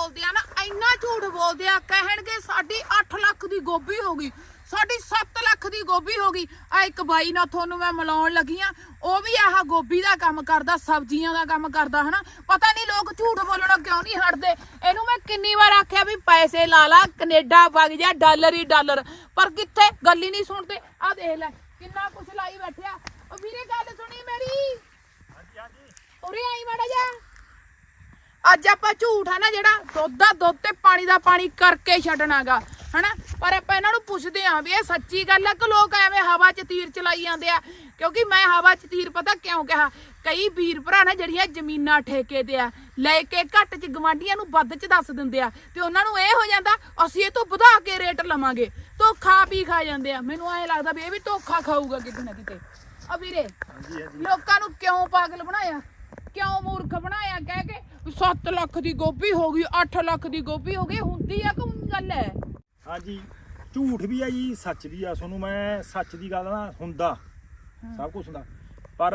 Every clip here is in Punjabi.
ਬੋਲਦੇ ਆ ਨਾ ਇੰਨਾ ਝੂਠ ਬੋਲਦੇ ਆ ਕਹਿਣਗੇ ਸਾਡੀ 8 ਲੱਖ ਦੀ ਗੋਭੀ ਹੋ ਗਈ ਸਾਡੀ 7 ਲੱਖ ਦੀ ਗੋਭੀ ਹੋ ਗਈ। ਆ ਇੱਕ ਬਾਈ ਨਾਲ ਤੁਹਾਨੂੰ ਮੈਂ ਮਿਲਾਉਣ ਲੱਗੀ ਆ ਉਹ ਵੀ ਆਹ ਗੋਭੀ ਦਾ ਕੰਮ ਕਰਦਾ ਸਬਜ਼ੀਆਂ ਦਾ ਕੰਮ ਕਰਦਾ ਹਨਾ? ਪਤਾ ਨਹੀਂ ਲੋਕ ਝੂਠ ਬੋਲਣਾ ਕਿਉਂ ਨਹੀਂ ਹਟਦੇ? ਇਹਨੂੰ ਮੈਂ ਕਿੰਨੀ ਵਾਰ ਆਖਿਆ ਵੀ ਪੈਸੇ ਲਾ ਲਾ ਕੈਨੇਡਾ ਵਗ ਜਾ ਡਾਲਰ ਹੀ ਡਾਲਰ। ਪਰ ਕਿੱਥੇ? ਗੱਲ ਹੀ ਨਹੀਂ ਸੁਣਦੇ। ਆ ਦੇਖ ਲੈ ਕਿੰਨਾ ਕੁਛ ਲਾਈ ਬੈਠਿਆ। ਉਹ ਵੀਰੇ ਗੱਲ ਸੁਣੀ ਮੇਰੀ? ਉਰੇ ਆਈ ਮਾੜਾ ਜਾ ਅੱਜ ਆਪਾਂ ਝੂਠ ਆ ਨਾ ਜਿਹੜਾ ਦੁੱਧ ਦਾ ਦੁੱਧ ਤੇ ਪਾਣੀ ਦਾ ਪਾਣੀ ਕਰਕੇ ਛੱਡਣਾਗਾ ਹਨਾ? ਪਰ ਆਪਾਂ ਇਹਨਾਂ ਨੂੰ ਪੁੱਛਦੇ ਆਂ ਵੀ ਇਹ ਸੱਚੀ ਗੱਲ ਆ ਕਿ ਲੋਕ ਐਵੇਂ ਹਵਾ 'ਚ ਤੀਰ ਚਲਾਈ ਜਾਂਦੇ ਆ? ਕਿਉਂਕਿ ਮੈਂ ਹਵਾ 'ਚ ਤੀਰ ਪਤਾ ਕਿਉਂ ਕਿਹਾ? ਕਈ ਵੀਰ ਭਰਾ ਨੇ ਜਿਹੜੀਆਂ ਜ਼ਮੀਨਾਂ ਠੇਕੇ ਤੇ ਆ ਲੈ ਕੇ ਘੱਟ 'ਚ ਗਵਾਂਢੀਆਂ ਨੂੰ ਵੱਧ 'ਚ ਦੱਸ ਦਿੰਦੇ ਆ ਤੇ ਉਹਨਾਂ ਨੂੰ ਇਹ ਹੋ ਜਾਂਦਾ ਅਸੀਂ ਇਹ ਤੋਂ ਵਧਾ ਕੇ ਰੇਟ ਲਵਾਂਗੇ। ਤੋਂ ਖਾ ਪੀ ਖਾ ਜਾਂਦੇ ਆ। ਮੈਨੂੰ ਐਂ ਲੱਗਦਾ ਵੀ ਇਹ ਵੀ ਧੋਖਾ ਖਾਊਗਾ ਕਿਤੇ ਨਾ ਕਿਤੇ। ਆ ਵੀਰੇ ਲੋਕਾਂ ਨੂੰ ਕਿਉਂ ਪਾਗਲ ਬਣਾਇਆ? ਕਿਉਂ ਮੂਰਖ ਬਣਾਇਆ? ਕਹਿ ਕੇ 7 ਲੱਖ ਦੀ ਗੋਭੀ ਹੋ ਗਈ 8 ਲੱਖ ਦੀ ਗੋਭੀ ਹੋ ਗਈ ਹੁੰਦੀ ਆ ਕਿ ਊਂ ਗੱਲ ਹੈ? ਹਾਂਜੀ ਝੂਠ ਵੀ ਆ ਜੀ ਸੱਚ ਵੀ ਆ। ਤੁਹਾਨੂੰ ਮੈਂ ਸੱਚ ਦੀ ਗੱਲ ਨਾ ਹੁੰਦਾ ਸਭ ਕੁਝ ਹੁੰਦਾ। ਪਰ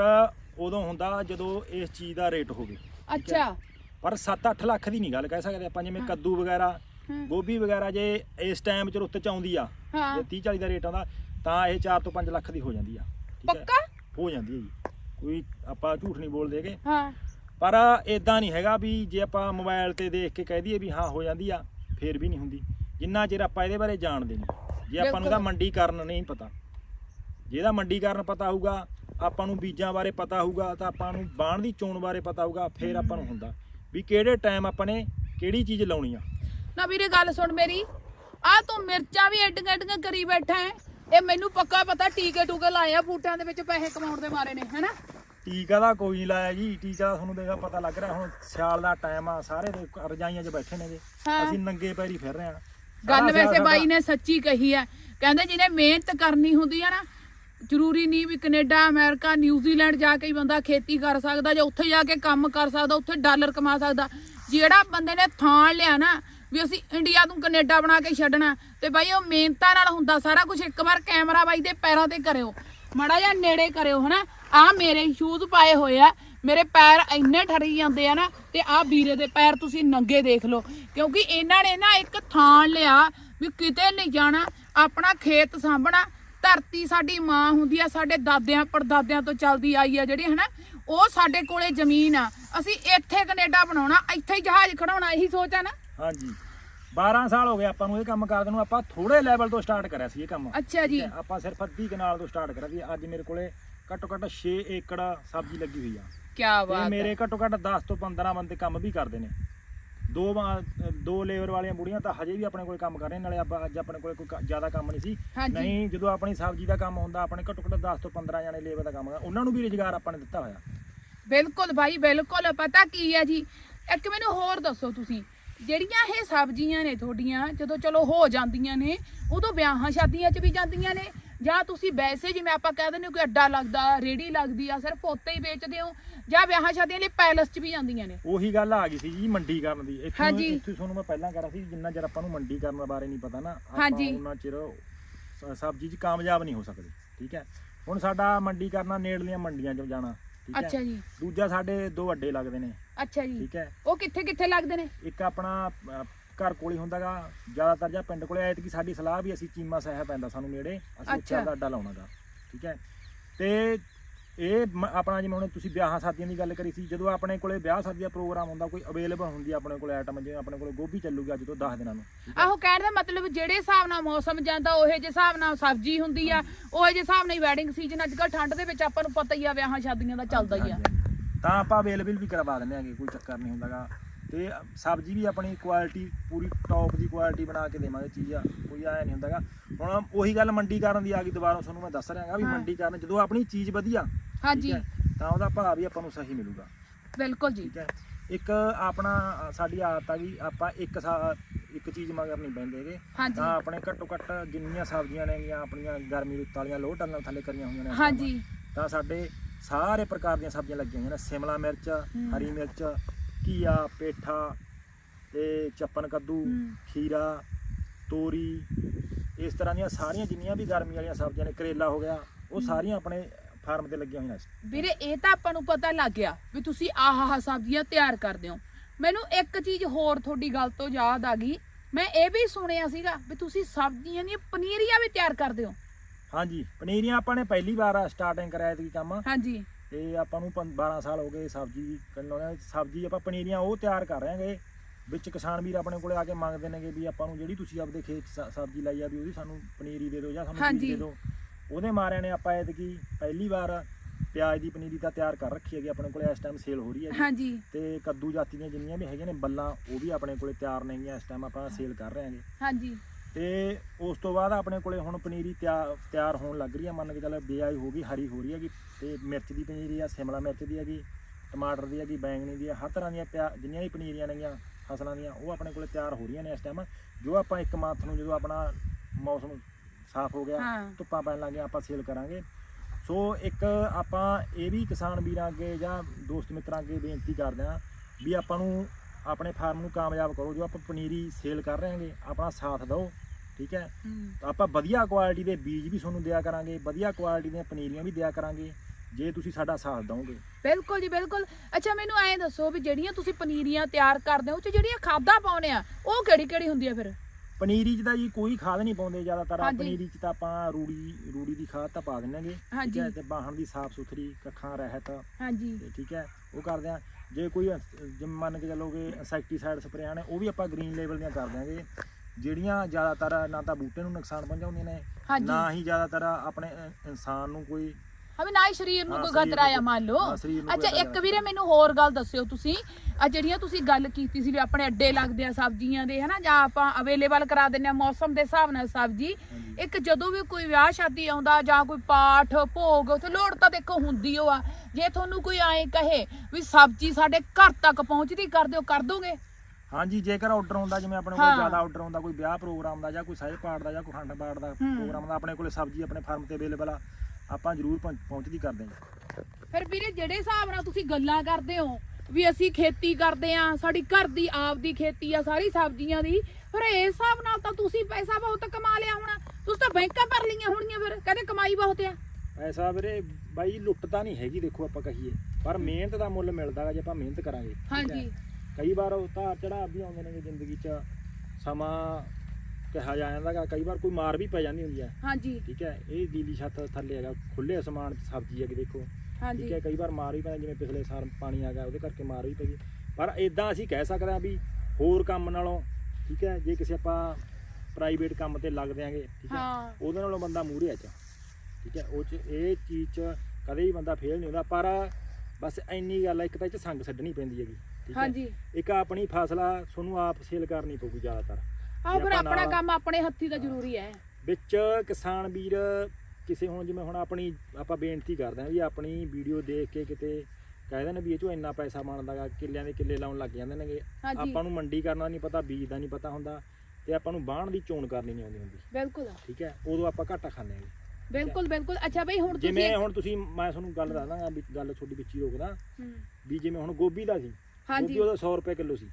ਉਦੋਂ ਹੁੰਦਾ ਜਦੋਂ ਇਸ ਚੀਜ਼ ਦਾ ਰੇਟ ਹੋਵੇ ਅੱਛਾ। ਪਰ 7-8 ਲੱਖ ਦੀ ਨਹੀਂ ਗੱਲ ਕਹਿ ਸਕਦੇ ਆਪਾਂ ਜਿਵੇਂ ਕੱਦੂ ਵਗੈਰਾ। ਗੋਭੀ ਵਗੈਰਾ ਜੇ ਇਸ ਟਾਈਮ ਚ ਰੁੱਤ ਚ ਆਉਂਦੀ ਆ ਜੇ 30 40 ਦਾ ਰੇਟ ਆਉਂਦਾ ਤਾਂ ਇਹ 4 ਤੋਂ 5 ਲੱਖ ਦੀ ਹੋ ਜਾਂਦੀ ਆ ਪੱਕਾ? ਹੋ ਜਾਂਦੀ ਹੈ ਜੀ। ਕੋਈ ਆਪਾਂ ਝੂਠ ਨਹੀਂ ਬੋਲਦੇਗੇ ਹਾਂ। ਪਰ ਇਦਾਂ ਨਹੀਂ ਹੈਗਾ ਵੀ ਜੇ ਆਪਾਂ ਮੋਬਾਈਲ ਤੇ ਦੇਖ ਕੇ ਕਹਿ ਦਈਏ ਵੀ ਹਾਂ ਹੋ ਜਾਂਦੀ ਆ ਫੇਰ ਵੀ ਨਹੀਂ ਹੁੰਦੀ। ਜਿੰਨਾ ਚਿਰ ਆਪਾਂ ਇਹਦੇ ਬਾਰੇ ਜਾਣਦੇ ਨਹੀਂ। ਜੇ ਆਪਾਂ ਨੂੰ ਬਿਲਕੁਲ। ਮੰਡੀਕਰਨ ਨਹੀਂ ਪਤਾ। ਜੇ ਇਹਦਾ ਮੰਡੀਕਰਨ ਪਤਾ ਹੋਊਗਾ ਆਪਾਂ ਨੂੰ ਬੀਜਾਂ ਬਾਰੇ ਪਤਾ ਹੋਊਗਾ ਤਾਂ ਆਪਾਂ ਨੂੰ ਬਾਣ ਦੀ ਚੋਣ ਬਾਰੇ ਪਤਾ ਹੋਊਗਾ ਫੇਰ ਆਪਾਂ ਨੂੰ ਹੁੰਦਾ। ਵੀ ਕਿਹੜੇ ਟਾਈਮ ਆਪਾਂ ਨੇ ਕਿਹੜੀ ਚੀਜ਼ ਲਾਉਣੀ ਆ। ਨਾ ਵੀਰੇ ਗੱਲ ਸੁਣ ਮੇਰੀ। ਆ ਤੂੰ ਮਿਰਚਾਂ ਵੀ ਐਡੀਆਂ ਐਡੀਆਂ ਕਰੀ ਬੈਠਾ ਹੈ। ਇਹ ਮੈਨੂੰ ਪੱਕਾ ਪਤਾ ਟੀਕੇ ਟੂਕੇ ਲਾਏ ਆ ਬੂਟਿਆਂ ਦੇ ਵਿੱਚ ਪੈਸੇ ਕਮਾਉਣ ਦੇ ਮਾਰੇ ਨੇ ਹੈਨਾ? ਟੀਕਾ ਦਾ ਕੋਈ ਨਹੀਂ ਲਾਇਆ ਜੀ ਟੀਕਾ ਦਾ ਤੁਹਾਨੂੰ ਦੇਖਾ ਪਤਾ ਲੱਗ ਰਿਹਾ ਹੁਣ ਸਿਆਲ ਦਾ ਟਾਈਮ ਆ ਸਾਰੇ ਦੇ ਰਜਾਈਆਂ 'ਚ ਬੈਠੇ ਨੇਗੇ। ਹਾਂ। ਅਸੀਂ ਨੰਗੇ ਪੈਰੀ ਫਿਰ ਰਹੇ ਆ ਗੱਲ ਵੈਸੇ ਬਾਈ ਨੇ ਸੱਚੀ ਕਹੀ ਹੈ ਕਹਿੰਦੇ ਜਿਹਨੇ ਮਿਹਨਤ ਕਰਨੀ ਹੁੰਦੀ ਆ ਨਾ ਜ਼ਰੂਰੀ ਨਹੀਂ ਵੀ ਕੈਨੇਡਾ ਅਮਰੀਕਾ ਨਿਊਜ਼ੀਲੈਂਡ ਜਾ ਕੇ ਹੀ ਬੰਦਾ ਖੇਤੀ ਕਰ ਸਕਦਾ ਜਾਂ ਉੱਥੇ ਜਾ ਕੇ ਕੰਮ ਕਰ ਸਕਦਾ ਉੱਥੇ ਡਾਲਰ ਕਮਾ ਸਕਦਾ। ਜਿਹੜਾ ਬੰਦੇ ਨੇ ਥਾਂ ਲਿਆ ਨਾ ਵੀ ਅਸੀਂ ਇੰਡੀਆ ਨੂੰ ਕੈਨੇਡਾ ਬਣਾ ਕੇ ਛੱਡਣਾ ਤੇ ਬਾਈ ਉਹ ਮਿਹਨਤਾਂ ਨਾਲ ਹੁੰਦਾ ਸਾਰਾ ਕੁਝ ਇੱਕ ਵਾਰ ਕੈਮਰਾ ਬਾਈ ਦੇ ਪੈਰਾਂ ਤੇ ਕਰਿਓ। ਮੜਾ ਜਾਂ ਨੇੜੇ ਕਰਿਓ ਹਨਾ? ਆ ਮੇਰੇ ਸ਼ੂਜ਼ ਪਾਏ ਹੋਏ ਆ ਮੇਰੇ ਪੈਰ ਇੰਨੇ ਠਰੀ ਜਾਂਦੇ ਆ ਨਾ ਤੇ ਆ ਵੀਰੇ ਦੇ ਪੈਰ ਤੁਸੀਂ ਨੰਗੇ ਦੇਖ ਲਓ। ਕਿਉਂਕਿ ਇਹਨਾਂ ਨੇ ਨਾ ਇੱਕ ਥਾਂ ਲਿਆ ਵੀ ਕਿਤੇ ਨਹੀਂ ਜਾਣਾ ਆਪਣਾ ਖੇਤ ਸਾਂਭਣਾ ਧਰਤੀ ਸਾਡੀ ਮਾਂ ਹੁੰਦੀ ਆ ਸਾਡੇ ਦਾਦਿਆਂ ਪੜਦਾਦਿਆਂ ਤੋਂ ਚੱਲਦੀ ਆਈ ਆ ਜਿਹੜੀ ਹਨਾ ਉਹ ਸਾਡੇ ਕੋਲੇ ਜ਼ਮੀਨ ਆ। ਅਸੀਂ ਇੱਥੇ ਕੈਨੇਡਾ ਬਣਾਉਣਾ ਇੱਥੇ ਹੀ ਜਹਾਜ਼ ਖੜਾਉਣਾ ਇਹੀ ਸੋਚ ਆ ਨਾ। ਹਾਂਜੀ। 12 ਸਾਲ ਹੋ ਗਏ ਆਪਾਂ ਨੂੰ ਇਹ ਕੰਮ ਕਰਦੇ ਨੂੰ ਆਪਾਂ ਥੋੜੇ ਲੈਵਲ ਤੋਂ ਸਟਾਰਟ ਕਰਿਆ ਸੀ ਇਹ ਕੰਮ। ਅੱਛਾ ਜੀ। ਆਪਾਂ ਸਿਰਫ ਅੱਧੀ ਕਨਾਲ ਤੋਂ ਸਟਾਰਟ ਕਰਿਆ ਸੀ ਅੱਜ ਮੇਰੇ ਕੋਲੇ ਘੱਟੋ ਘੱਟ 6 ਏਕੜ ਸਬਜ਼ੀ ਲੱਗੀ ਹੋਈ ਆ। ਕੀ ਤੇ ਬਾਤ ਮੇਰੇ ਹੈ। ਘੱਟੋ ਘੱਟ 10 ਤੋਂ 15 ਬੰਦੇ ਕੰਮ ਵੀ ਕਰਦੇ ਨੇ। ਦੋ ਬਾ- ਦੋ ਲੇਬਰ ਵਾਲੀਆਂ ਬੁੜੀਆਂ ਤਾਂ ਹਜੇ ਵੀ ਆਪਣੇ ਕੋਲ ਕੰਮ ਕਰ ਰਹੀਆਂ ਨਾਲੇ ਆਪਾਂ ਅੱਜ ਆਪਣੇ ਕੋਲੇ ਕੋਈ ਕ- ਜ਼ਿਆਦਾ ਕੰਮ ਨਹੀਂ ਸੀ। ਹਾਂਜੀ। ਨਹੀਂ ਜਦੋਂ ਆਪਣੀ ਸਬਜ਼ੀ ਦਾ ਕੰਮ ਹੁੰਦਾ ਆਪਣੇ ਘੱਟੋ ਘੱਟ 10 ਤੋਂ 15 ਜਾਣੇ ਲੇਬਰ ਦਾ ਕੰਮ ਕਰ ਉਹਨਾਂ ਨੂੰ ਵੀ ਰੁਜ਼ਗਾਰ ਆਪਾਂ ਨੇ ਦਿੱਤਾ ਹੋਇਆ। ਬਿਲਕੁਲ ਭਾਈ ਬਿਲਕੁਲ ਪਤਾ ਕੀ ਹੈ ਜੀ? ਇੱਕ ਮੈਨੂੰ ਹੋਰ ਦੱਸੋ ਤੁਸੀਂ ਜਿਹੜੀਆਂ ਇਹ ਸਬਜ਼ੀਆਂ ਨੇ ਤੁਹਾਡੀਆਂ ਜਦੋਂ ਚਲੋ ਹੋ ਜਾਂਦੀਆਂ ਨੇ ਉਦੋਂ ਵਿਆਹਾਂ ਸ਼ਾਦੀਆਂ 'ਚ ਵੀ ਜਾਂਦੀਆਂ ਨੇ ਜਾਂ ਤੁਸੀਂ ਵੈਸੇ ਜਿਵੇਂ ਆਪਾਂ ਕਹਿ ਦਿੰਦੇ ਕੋਈ ਅੱਡਾ ਲੱਗਦਾ ਰੇੜੀ ਲੱਗਦੀ ਆ ਸਿਰਫ ਉੱਤੇ ਹੀ ਵੇਚਦੇ ਹੋ ਜਾਂ ਵਿਆਹਾਂ ਸ਼ਾਦੀਆਂ ਲਈ ਪੈਲਸ 'ਚ ਵੀ ਜਾਂਦੀਆਂ ਨੇ? ਉਹੀ ਗੱਲ ਆ ਗਈ ਸੀ ਜੀ ਮੰਡੀ ਕਰਨ ਦੀ। ਇੱਥੇ ਹਾਂਜੀ। ਇੱਥੇ ਤੁਹਾਨੂੰ ਮੈਂ ਪਹਿਲਾਂ ਕਰਾ ਸੀ ਜਿੰਨਾ ਚਿਰ ਆਪਾਂ ਨੂੰ ਮੰਡੀ ਕਰਨ ਬਾਰੇ ਨਹੀਂ ਪਤਾ ਨਾ ਆਪਾਂ ਹਾਂਜੀ। ਉਹਨਾਂ ਚਿਰ ਸ- ਸਬਜ਼ੀ 'ਚ ਕਾਮਯਾਬ ਨਹੀਂ ਹੋ ਸਕਦੇ ਠੀਕ ਹੈ? ਹੁਣ ਸਾਡਾ ਮੰਡੀ ਕਰਨਾ ਨੇੜਲੀਆਂ ਮੰਡੀਆਂ 'ਚ ਜਾਣਾ ਠੀਕ ਅੱਛਾ ਹੈ ਜੀ। ਦੂਜਾ ਸਾਡੇ ਦੋ ਅੱਡੇ ਲੱਗਦੇ ਨੇ ਅੱਛਾ ਜੀ। ਠੀਕ ਹੈ? ਉਹ ਕਿੱਥੇ ਕਿੱਥੇ ਲੱਗਦੇ ਨੇ? ਇੱਕ ਆਪਣਾ ਅ, ਘਰ ਕੋਲ ਹੀ ਹੁੰਦਾਗਾ। ਜ਼ਿਆਦਾਤਰ ਜਾਂ ਪਿੰਡ ਕੋਲੇ ਐਤਕੀ ਸਾਡੀ ਸਲਾਹ ਵੀ ਅਸੀਂ ਚੀਮਾ ਸਾਹਿਬ ਪੈਂਦਾ ਸਾਨੂੰ ਨੇੜੇ। ਅਸੀਂ ਉੱਥੇ। ਆਪਦਾ ਅੱਡਾ ਲਾਉਣਾਗਾ। ਠੀਕ ਹੈ? ਤੇ ਇਹ ਆਪਣਾ ਜਿਵੇਂ ਹੁਣ ਤੁਸੀਂ ਵਿਆਹਾਂ ਸ਼ਾਦੀਆਂ ਦੀ ਗੱਲ ਕਰੀ ਸੀ ਜਦੋਂ ਆਪਣੇ ਕੋਲੇ ਵਿਆਹ ਸ਼ਾਦੀ ਦਾ ਪ੍ਰੋਗਰਾਮ ਹੁੰਦਾ ਕੋਈ ਅਵੇਲੇਬਲ ਹੁੰਦੀ ਆਪਣੇ ਕੋਲੇ ਆਈਟਮ ਜਿਵੇਂ ਆਪਣੇ ਕੋਲੇ ਗੋਭੀ ਚੱਲੂਗੀ ਅੱਜ ਤੋਂ 10 ਦਿਨਾਂ ਨੂੰ? ਆਹੋ ਕਹਿਣ ਦਾ ਮਤਲਬ ਜਿਹੜੇ ਹਿਸਾਬ ਨਾਲ ਮੌਸਮ ਜਾਂਦਾ ਉਹੇ ਜਿਹੇ ਹਿਸਾਬ ਨਾਲ ਸਬਜ਼ੀ ਹੁੰਦੀ ਆ ਉਹੇ ਜਿਹੇ ਹਿਸਾਬ ਨਾਲ ਵੈਡਿੰਗ ਸੀਜ਼ਨ ਅੱਜ ਕੱਲ੍ਹ ਠੰਡ ਦੇ ਵਿੱਚ ਆਪਾਂ ਨੂੰ ਪਤਾ ਹੀ ਆ ਵਿਆਹਾਂ ਸ਼ਾਦੀਆਂ ਦਾ ਚੱਲਦਾ ਹੀ ਆ। ਤਾਂ ਆਪਾਂ ਅਵੇਲੇਬਲ ਵੀ ਕਰਵਾ ਦਿੰਦੇ ਆਂਗੇ ਕੋਈ ਚੱਕਰ ਨਹੀਂ ਹੁੰਦਾਗਾ। ਤੇ ਸਬਜ਼ੀ ਵੀ ਆਪਣੀ ਕੁਆਲਿਟੀ ਪੂਰੀ ਟੌਪ ਦੀ ਕੁਆਲਿਟੀ ਬਣਾ ਕੇ ਦੇਵਾਂਗੇ ਚੀਜ਼ ਆ ਕੋਈ ਆਇਆ ਨਹੀਂ ਹੁੰਦਾਗਾ। ਹੁਣ ਉਹੀ ਗੱਲ ਮੰਡੀ ਕਰਨ ਦੀ ਆ ਗਈ ਦੁਬਾਰਾ ਤੁਹਾਨੂੰ ਮੈਂ ਦੱਸ ਰਿਹਾਗਾ ਵੀ। ਮੰਡੀ ਕਰਨ ਜਦੋਂ ਆਪਣੀ ਚੀਜ਼ ਵਧੀਆ ਹਾਂਜੀ। ਤਾਂ ਉਹਦਾ ਭਾਅ ਵੀ ਆਪਾਂ ਨੂੰ ਸਹੀ ਮਿਲੂਗਾ। ਬਿਲਕੁਲ ਜੀ। ਠੀਕ ਹੈ ਇੱਕ ਆਪਣਾ ਸਾਡੀ ਆਦਤ ਆ ਗਈ ਆਪਾਂ ਇੱਕ ਇੱਕ ਚੀਜ਼ ਮਗਰ ਨਹੀਂ ਹਾਂਜੀ। ਤਾਂ ਆਪਣੇ ਘੱਟੋ ਘੱਟ ਜਿੰਨੀਆਂ ਸਬਜ਼ੀਆਂ ਨੇਗੀਆਂ ਆਪਣੀਆਂ ਗਰਮੀ ਰੁੱਤ ਵਾਲੀਆਂ ਲੋਹ ਟੰਨਲ ਥੱਲੇ ਕਰੀਆਂ ਹੋਈਆਂ ਨੇ ਹਾਂਜੀ। ਤਾਂ ਸਾਡੇ ਸਾਰੇ ਪ੍ਰਕਾਰ ਦੀਆਂ ਸਬਜ਼ੀਆਂ ਲੱਗੀਆਂ ਹੋਈਆਂ ਨੇ ਸਿਮਲਾ ਮਿਰਚ। ਹਰੀ ਮਿਰਚ ਘੀਆ ਪੇਠਾ ਤੇ ਚੱਪਨ ਕੱਦੂ। ਖੀਰਾ ਤੋਰੀ ਇਸ ਤਰ੍ਹਾਂ ਦੀਆਂ ਸਾਰੀਆਂ ਜਿੰਨੀਆਂ ਵੀ ਗਰਮੀ ਵਾਲੀਆਂ ਸਬਜ਼ੀਆਂ ਨੇ ਕਰੇਲਾ ਹੋ ਗਿਆ ਉਹ ਸਾਰੀਆਂ ਆਪਣੇ ਫਾਰਮ ਤੇ ਲੱਗੀਆਂ ਹੋਈਆਂ ਨੇ। ਵੀਰੇ ਇਹ ਤਾਂ ਆਪਾਂ ਨੂੰ ਪਤਾ ਲੱਗ ਗਿਆ ਵੀ ਤੁਸੀਂ ਆਹ ਆਹ ਸਬਜ਼ੀਆਂ ਤਿਆਰ ਕਰਦੇ ਹੋ। ਮੈਨੂੰ ਇੱਕ ਚੀਜ਼ ਹੋਰ ਤੁਹਾਡੀ ਗੱਲ ਤੋਂ ਯਾਦ ਆ ਗਈ। ਮੈਂ ਇਹ ਵੀ ਸੁਣਿਆ ਸੀਗਾ ਵੀ ਤੁਸੀਂ ਸਬਜ਼ੀਆਂ ਦੀਆਂ ਪਨੀਰੀਆਂ ਵੀ ਤਿਆਰ ਕਰਦੇ ਹੋ। ਹਾਂਜੀ ਪਨੀਰੀਆਂ ਆਪਾਂ ਨੇ ਪਹਿਲੀ ਵਾਰ ਸਟਾਰਟਿੰਗ ਕਰਾਇਆ ਸੀ ਕੰਮ। ਹਾਂਜੀ। ਤੇ ਆਪਾਂ ਨੂੰ ਪੰ- 12 ਸਾਲ ਹੋ ਗਏ ਸਬਜ਼ੀ ਕੰਨੋਂ ਸਬਜ਼ੀ ਆਪਾਂ ਪਨੀਰੀਆਂ ਉਹ ਤਿਆਰ ਕਰ ਰਹੇ ਹਾਂਗੇ ਵਿੱਚ ਕਿਸਾਨ ਵੀਰ ਆਪਣੇ ਕੋਲੇ ਆ ਕੇ ਮੰਗਦੇ ਨੇਗੇ ਵੀ ਆਪਾਂ ਨੂੰ ਜਿਹੜੀ ਤੁਸੀਂ ਆਪਦੇ ਖੇਤ ਸਬਜ਼ੀ ਲਾਈ ਆ ਵੀ ਉਹਦੀ ਸਾਨੂੰ ਪਨੀਰੀ ਦੇ ਦਿਓ ਜਾਂ ਸਾਨੂੰ ਬੀਜ। ਦੇ ਦਿਓ। ਉਹਦੇ ਮਾਰਿਆਂ ਨੇ ਆਪਾਂ ਐਤਕੀ ਪਹਿਲੀ ਵਾਰ ਪਿਆਜ਼ ਦੀ ਪਨੀਰੀ ਤਾਂ ਤਿਆਰ ਕਰ ਰੱਖੀ ਹੈਗੀ ਆਪਣੇ ਕੋਲੇ ਇਸ ਟਾਈਮ ਸੇਲ ਹੋ ਰਹੀ ਹੈ ਹਾਂਜੀ। ਤੇ ਕੱਦੂ ਜਾਤੀ ਦੀਆਂ ਜਿੰਨੀਆਂ ਵੀ ਹੈਗੀਆਂ ਨੇ ਬੱਲਾਂ ਉਹ ਵੀ ਆਪਣੇ ਕੋਲੇ ਤਿਆਰ ਨੇਗੀਆਂ ਇਸ ਟਾਈਮ ਆਪਾਂ ਸੇਲ ਕਰ ਰਹੇ ਹਾਂਗੇ। ਹਾਂਜੀ। ਤੇ ਉਸ ਤੋਂ ਬਾਅਦ ਆਪਣੇ ਕੋਲੇ ਹੁਣ ਪਨੀਰੀ ਤਿਆਰ ਤਿਆਰ ਹੋਣ ਲੱਗ ਰਹੀ ਹੈ ਮੰਨ ਕੇ ਚੱਲ ਬੇਆਈ ਹੋ ਗਈ ਹਰੀ ਹੋ ਰਹੀ ਹੈਗੀ ਤੇ ਮਿਰਚ ਦੀ ਪਨੀਰੀ ਆ ਸ਼ਿਮਲਾ ਮਿਰਚ ਦੀ ਹੈਗੀ ਟਮਾਟਰ ਦੀ ਹੈਗੀ ਬੈਂਗਣੀ ਦੀ ਆ ਹਰ ਤਰ੍ਹਾਂ ਦੀਆਂ ਜਿੰਨੀਆਂ ਵੀ ਪਨੀਰੀਆਂ ਨੇਗੀਆਂ ਫਸਲਾਂ ਦੀਆਂ ਉਹ ਆਪਣੇ ਕੋਲੇ ਤਿਆਰ ਹੋ ਰਹੀਆਂ ਨੇ ਇਸ ਟਾਈਮ। ਜੋ ਆਪਾਂ ਇੱਕ ਮੰਥ ਨੂੰ ਜਦੋਂ ਆਪਣਾ ਮੌਸਮ ਸਾਫ਼ ਹੋ ਗਿਆ ਧੁੱਪਾਂ ਪੈਣ ਲੱਗ ਗਿਆ ਆਪਾਂ ਸੇਲ ਕਰਾਂਗੇ। ਸੋ ਇੱਕ ਆਪਾਂ ਇਹ ਵੀ ਕਿਸਾਨ ਵੀਰਾਂ ਅੱਗੇ ਜਾਂ ਦੋਸਤ ਮਿੱਤਰਾਂ ਅੱਗੇ ਬੇਨਤੀ ਕਰਦੇ ਹਾਂ ਵੀ ਆਪਾਂ ਨੂੰ ਆਪਣੇ ਫਾਰਮ ਨੂੰ ਕਾਮਯਾਬ ਕਰੋ। ਜੋ ਆਪਾਂ ਪਨੀਰੀ ਸੇਲ ਕਰ ਰਹੇ ਹਾਂਗੇ ਆਪਣਾ ਸਾਥ ਦਿਓ। ਠੀਕ ਹੈ? ਤਾਂ ਆਪਾਂ ਵਧੀਆ ਕੁਆਲਿਟੀ ਦੇ ਬੀਜ ਵੀ ਤੁਹਾਨੂੰ ਦਿਆ ਕਰਾਂਗੇ ਵਧੀਆ ਕੁਆਲਿਟੀ ਦੀਆਂ ਪਨੀਰੀਆਂ ਵੀ ਦਿਆ ਕਰਾਂਗੇ ਜੇ ਤੁਸੀਂ ਸਾਡਾ ਸਾਥ ਦਿਓਗੇ। ਬਿਲਕੁਲ ਜੀ ਬਿਲਕੁਲ। ਅੱਛਾ ਮੈਨੂੰ ਐਂ ਦੱਸੋ ਵੀ ਜਿਹੜੀਆਂ ਤੁਸੀਂ ਪਨੀਰੀਆਂ ਤਿਆਰ ਕਰਦੇ ਹੋ ਉਹ ਚ ਜਿਹੜੀਆਂ ਖਾਦਾਂ ਪਾਉਨੇ ਆ ਉਹ ਕਿਹੜੀ ਕਿਹੜੀ ਹੁੰਦੀ ਆ ਫਿਰ? ਪਨੀਰੀ 'ਚ ਤਾਂ ਜੀ ਕੋਈ ਖਾਦ ਨਹੀਂ ਪਾਉਂਦੇ ਜ਼ਿਆਦਾਤਰ। ਪਨੀਰੀ 'ਚ ਤਾਂ ਆਪਾਂ ਰੂੜੀ ਰੂੜੀ ਦੀ ਖਾਦ ਤਾਂ ਪਾ ਦਿੰਨਾਂਗੇ ਠੀਕ ਹੈ? ਤੇ ਬਾਹਣ ਦੀ ਸਾਫ਼ ਸੁਥਰੀ ਕੱਖਾਂ ਰਹਿਤ। ਹਾਂਜੀ। ਠੀਕ ਹੈ ਉਹ ਕਰਦੇ ਆ ਜੇ ਕੋਈ ਮੰਨ ਕੇ ਚੱਲੋਗੇ ਇਨਸੈਕਟੀਸਾਈਡ ਸਪਰੇਆਂ ਨੇ ਉਹ ਵੀ ਆਪਾਂ ਗ੍ਰੀਨ ਲੈਵਲ ਦੀਆਂ ਕਰ ਦਿਆਂਗੇ। ਜਿਹੜੀਆਂ ਜ਼ਿਆਦਾਤਰ ਨਾ ਤਾਂ ਬੂਟੇ ਨੂੰ ਨੁਕਸਾਨ ਪਹੁੰਚਾਉਂਦੀਆਂ ਨੇ ਹਾਂਜੀ। ਨਾ ਹੀ ਜ਼ਿਆਦਾਤਰ ਆਪਣੇ ਇਨਸਾਨ ਨੂੰ ਕੋਈ ਹਾਂ ਵੀ ਨਾ ਹੀ ਸਰੀਰ ਨੂੰ ਹਾਂ, ਕੋਈ ਸਰੀਰ ਖਤਰਾ ਆ ਨੂੰ ਮੰਨ ਲਓ। ਹਾਂ, ਸਰੀਰ ਨੂੰ ਕੋਈ ਅੱਛਾ ਖਤਰਾ ਇੱਕ ਵੀਰੇ ਮੈਨੂੰ ਹੋਰ ਗੱਲ ਦੱਸਿਓ ਤੁਸੀਂ। ਆ ਜਿਹੜੀਆਂ ਤੁਸੀਂ ਗੱਲ ਕੀਤੀ ਸੀ ਵੀ ਆਪਣੇ ਅੱਡੇ ਲੱਗਦੇ ਆ ਸਬਜ਼ੀਆਂ ਦੇ ਹਨਾ ਜਾਂ ਆਪਾਂ ਅਵੇਲੇਬਲ ਕਰਾ ਦਿੰਨੇ ਆ ਮੌਸਮ ਦੇ ਹਿਸਾਬ ਨਾਲ ਸਬਜ਼ੀ। ਹਾਂਜੀ। ਇੱਕ ਜਦੋਂ ਵੀ ਕੋਈ ਵਿਆਹ ਸ਼ਾਦੀ ਆਉਂਦਾ ਜਾਂ ਕੋਈ ਪਾਠ ਭੋਗ ਉੱਥੇ ਲੋੜ ਤਾਂ ਦੇਖੋ ਹੁੰਦੀ ਓ ਆ। ਜੇ ਤੁਹਾਨੂੰ ਕੋਈ ਐਂ ਕਹੇ ਵੀ ਸਬਜ਼ੀ ਸਾਡੇ ਘਰ ਤੱਕ ਪਹੁੰਚਦੀ ਕਰ ਦਿਓ ਕਰ ਦੋਗੇ? ਹਾਂਜੀ ਜੇਕਰ ਆਰਡਰ ਆਉਂਦਾ ਜਿਵੇਂ ਆਪਣੇ ਹਾਂ। ਕੋਲ ਜ਼ਿਆਦਾ ਆਰਡਰ ਆਉਂਦਾ ਕੋਈ ਵਿਆਹ ਪ੍ਰੋਗਰਾਮ ਦਾ ਜਾਂ ਕੋਈ ਸਹਿਜ ਪਾਠ ਦਾ ਜਾਂ ਕੋਈ ਖੰਡ ਪਾਠ ਦਾ ਹੂੰ। ਪ੍ਰੋਗਰਾਮ ਦਾ ਆਪਣੇ ਕੋਲੇ ਸਬਜ਼ੀ ਆਪਣੇ ਫਾਰਮ ਤੇ ਅਵੇਲੇਬਲ ਆ ਆਪਾਂ ਜ਼ਰੂਰ ਪਹੁੰ- ਪਹੁੰਚਦੀ ਕਰਦੇ ਹਾਂ ਫਿਰ ਵੀਰੇ ਜਿਹੜੇ ਹਿਸਾਬ ਨਾਲ ਤੁਸੀਂ ਗੱਲਾਂ ਕਰਦੇ ਹੋ ਵੀ ਅਸੀਂ ਖੇਤੀ ਕਰਦੇ ਆ ਸਾਡੀ ਘਰ ਦੀ ਆਪ ਦੀ ਖੇਤੀ ਆ ਸਾਰੀ ਸਬਜ਼ੀਆਂ ਦੀ ਫਿਰ ਇਸ ਹਿਸਾਬ ਨਾਲ ਤਾਂ ਤੁਸੀਂ ਪੈਸਾ ਬਹੁਤ ਕਮਾ ਲਿਆ ਹੋਣਾ ਤੁਸੀਂ ਤਾਂ ਬੈਂਕਾਂ ਭਰ ਲਈਆਂ ਹੋਣੀਆਂ ਫਿਰ ਕਹਿੰਦੇ ਕਮਾਈ ਬਹੁਤ ਆ ਐਸਾ ਵੀਰੇ ਬਾਈ ਲੁੱਟ ਤਾਂ ਨਹੀਂ ਹੈਗੀ ਦੇਖੋ ਆਪਾਂ ਕਹੀਏ ਪਰ ਮਿਹਨਤ ਦਾ ਮੁੱਲ ਮਿਲਦਾ ਗਾ ਜੇ ਆਪਾਂ ਮਿਹਨਤ ਕਰਾਂਗੇ ਠੀਕ ਹੈ? ਹਾਂਜੀ ਕਈ ਵਾਰ ਉਤਾਰ ਚੜਾਅ ਵੀ ਆਉਂਦੇ ਨੇ ਜ਼ਿੰਦਗੀ 'ਚ। ਸਮਾਂ ਕਿਹਾ ਜਾ ਜਾਂਦਾ ਗਾ ਕਈ ਵਾਰ ਕੋਈ ਮਾਰ ਵੀ ਪੈ ਜਾਂਦੀ ਹੁੰਦੀ ਹੈ ਹਾਂਜੀ। ਠੀਕ ਹੈ ਇਹ ਨੀਲੀ ਛੱਤ ਥੱਲੇ ਹੈਗਾ ਖੁੱਲੇ ਅਸਮਾਨ 'ਚ ਸਬਜ਼ੀ ਹੈਗੀ ਦੇਖੋ। ਠੀਕ ਹੈ ਕਈ ਵਾਰ ਮਾਰ ਵੀ ਪੈਂਦਾ ਜਿਵੇਂ ਪਿਛਲੇ ਸਾਲ ਪਾਣੀ ਆ ਗਿਆ ਉਹਦੇ ਕਰਕੇ ਮਾਰ ਵੀ ਪੈ ਗਈ। ਪਰ ਇਦਾਂ ਅਸੀਂ ਕਹਿ ਸਕਦੇ ਹਾਂ ਵੀ ਹੋਰ ਕੰਮ ਨਾਲੋਂ ਠੀਕ ਹੈ ਜੇ ਕਿਸੇ ਆਪਾਂ ਪ੍ਰਾਈਵੇਟ ਕੰਮ ਤੇ ਲੱਗ ਦਿਆਂਗੇ ਠੀਕ ਹੈ ਉਹਦੇ ਨਾਲੋਂ ਬੰਦਾ ਮੂਹਰੇ ਆ ਚ ਠੀਕ ਹੈ ਉਹ ਚ ਇਹ ਚੀਜ਼ ਚ ਕਦੇ ਵੀ ਬੰਦਾ ਫੇਲ ਨਹੀਂ ਹੁੰਦਾ ਪਰ ਬਸ ਇੰਨੀ ਗੱਲ ਹੈ ਇੱਕ ਤਾਂ ਇਹ ਚ ਸੰਗ ਛੱਡਣੀ ਪੈਂਦੀ ਹੈਗੀ। ਠੀਕ ਹੈ। ਹਾਂਜੀ। ਇੱਕ ਆਪਣੀ ਫਸਲਾ ਤੁਹਾਨੂੰ ਆਪ ਸੇਲ ਕਰਨੀ ਪਊਗੀ ਜ਼ਿਆਦਾਤਰ। ਆਹ ਫਿਰ ਆਪਾਂ ਆਪਣਾ ਨਾਲ- ਕੰਮ ਆਪਣੇ ਹੱਥੀ ਦਾ ਜ਼ਰੂਰੀ ਹੈ। ਵਿੱਚ ਕਿਸਾਨ ਵੀਰ ਕਿਸੇ ਹੁਣ ਜਿਵੇਂ ਹੁਣ ਆਪਣੀ ਆਪਾਂ ਬੇਨਤੀ ਕਰਦੇ ਹਾਂ ਵੀ ਆਪਣੀ ਵੀਡੀਓ ਦੇਖ ਕੇ ਕਿਤੇ ਕਹਿੰਦੇ ਨੇ ਵੀ ਇਹ ਚੋਂ ਇੰਨਾ ਪੈਸਾ ਬਣਦਾਗਾ ਕਿੱਲਿਆਂ ਦੇ ਕਿੱਲੇ ਲਾਉਣ ਲੱਗ ਜਾਂਦੇ ਨੇਗੇ। ਹਾਂਜੀ। ਆਪਾਂ ਨੂੰ ਮੰਡੀ ਕਰਨਾ ਨਹੀਂ ਪਤਾ ਬੀਜ ਦਾ ਨਹੀਂ ਪਤਾ ਹੁੰਦਾ ਤੇ ਆਪਾਂ ਨੂੰ ਬਾਣ ਦੀ ਚੋਣ ਕਰਨੀ ਨਹੀਂ ਆਉਂਦੀ ਹੁੰਦੀ। ਬਿਲਕੁਲ। ਠੀਕ ਹੈ ਉਦੋਂ ਆਪਾਂ ਘਾਟਾ ਖਾਂਦੇ ਹਾਂ। ਬਿਲਕੁਲ ਬਿਲਕੁਲ। ਅੱਛਾ ਬਈ ਹੁਣ ਤੁਸੀਂ ਜਿਵੇਂ ਹੁਣ ਤੁਸੀਂ ਮੈਂ ਤੁਹਾਨੂੰ ਗੱਲ ਦੱਸਦਾ ਵੀ ਗੱਲ ਤੁਹਾਡੀ ਵਿੱਚ ਹੀ ਰੋਕਦਾ ਵੀ ਜਿਵੇਂ ਹੁਣ ਗੋਭੀ ਦਾ ਸੀ ਹਾਂਜੀ। ਉਹਦਾ 100 ਰੁਪਏ ਕਿਲੋ ਸੀ।